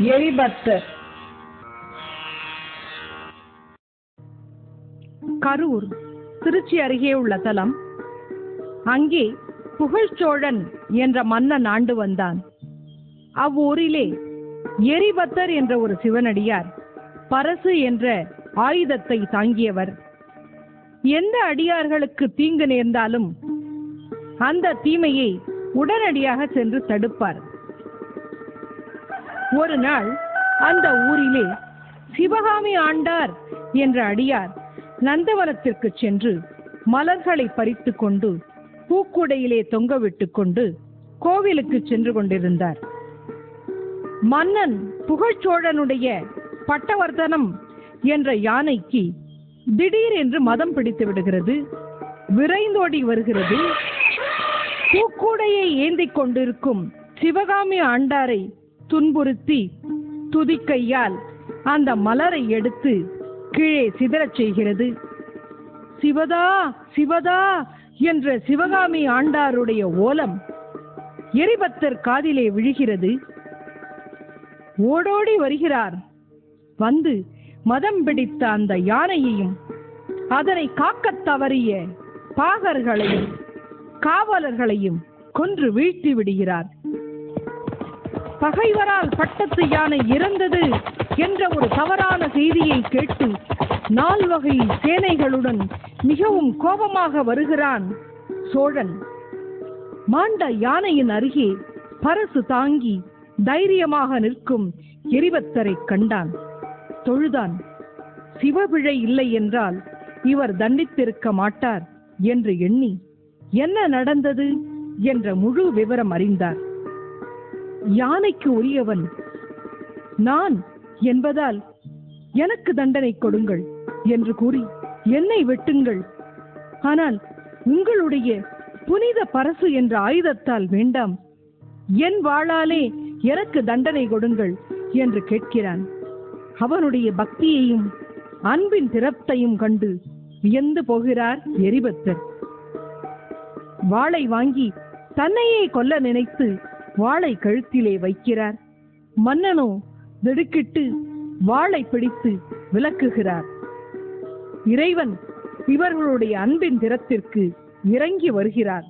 எரிபத்தர் கரூர் திருச்சி அருகே உள்ள தலம். அங்கே புகழ்ச்சோழன் என்ற மன்னன் ஆண்டு வந்தான். அவ்வூரிலே எரிபத்தர் என்ற ஒரு சிவனடியார் பரசு என்ற ஆயுதத்தை தாங்கியவர். எந்த அடியார்களுக்கு தீங்கு நேர்ந்தாலும் அந்த தீமையை உடனடியாக சென்று தடுப்பார். ஒரு நாள் அந்த ஊரிலே சிவகாமி ஆண்டார் என்ற அடியார் நந்தவனத்திற்கு சென்று மலர்களை பறித்து கொண்டு பூக்குடையிலே தொங்கவிட்டு கொண்டு கோவிலுக்கு சென்று கொண்டிருந்தார். மன்னன் புகழ்ச்சோழனுடைய பட்டவர்த்தனம் என்ற யானைக்கு திடீரென்று மதம் பிடித்து விடுகிறது. விரைந்தோடி வருகிறது. பூக்கூடையை ஏந்திக் கொண்டிருக்கும் சிவகாமி ஆண்டாரை துன்புறுத்தி துதிக்கையால் அந்த மலரை எடுத்து கீழே சிதறச் செய்கிறது. சிவதா சிவதா என்ற சிவகாமி ஆண்டாருடைய ஓலம் எரிபத்தர் காதிலே விழுகிறது. ஓடோடி வருகிறார். வந்து மதம் பிடித்த அந்த யானையையும் அதனை காக்கத் தவறிய பாகர்களையும் காவலர்களையும் கொன்று வீழ்த்தி விடுகிறார். பகைவரால் பட்டத்து யானை இறந்தது என்ற ஒரு தவறான செய்தியை கேட்டு நால்வகை சேனைகளுடன் மிகவும் கோபமாக வருகிறான் சோழன். மாண்ட யானையின் அருகே பரசு தாங்கி தைரியமாக நிற்கும் எரிவத்தரை கண்டான். தொழுதான் சிவபிழை இல்லை என்றால் இவர் தண்டித்திருக்க மாட்டார் என்று எண்ணி என்ன நடந்தது? என்ற முழு விவரம் அறிந்தார். யானைக்கு உரியவன். நான் என்பதால் எனக்கு தண்டனை கொடுங்கள் என்று கூறி என்னை வெட்டுங்கள். ஆனால் உங்களுடைய புனித பரசு என்ற ஆயுதத்தால் வேண்டாம். என் வாளாலே எனக்கு தண்டனை கொடுங்கள் என்று கேட்கிறான். அவனுடைய பக்தியையும் அன்பின் திறத்தையும் கண்டு வியந்து போகிறார் எரிபத்தர். வாளை வாங்கி தன்னையே கொல்ல நினைத்து வாளை கழுத்திலே வைக்கிறார். மன்னனோ திடுக்கிட்டு வாளை பிடித்து விளக்குகிறார். இறைவன் இவர்களுடைய அன்பின் திறத்திற்கு இறங்கி வருகிறார்.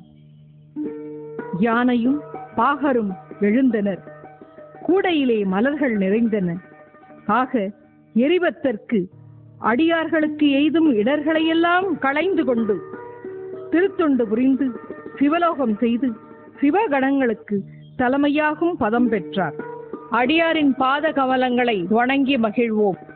யானையும் பாகரும் எழுந்தனர். கூடையிலே மலர்கள் நிறைந்தன. ஆக எரிவத்தற்கு அடியார்களுக்கு எய்தும் இடர்களையெல்லாம் களைந்து கொண்டு திருத்தொண்டு புரிந்து சிவலோகம் செய்து சிவகணங்களுக்கு தலைமையாகும் பதம் பெற்றார். அடியாரின் பாத கமலங்களை வணங்கி மகிழ்வோம்.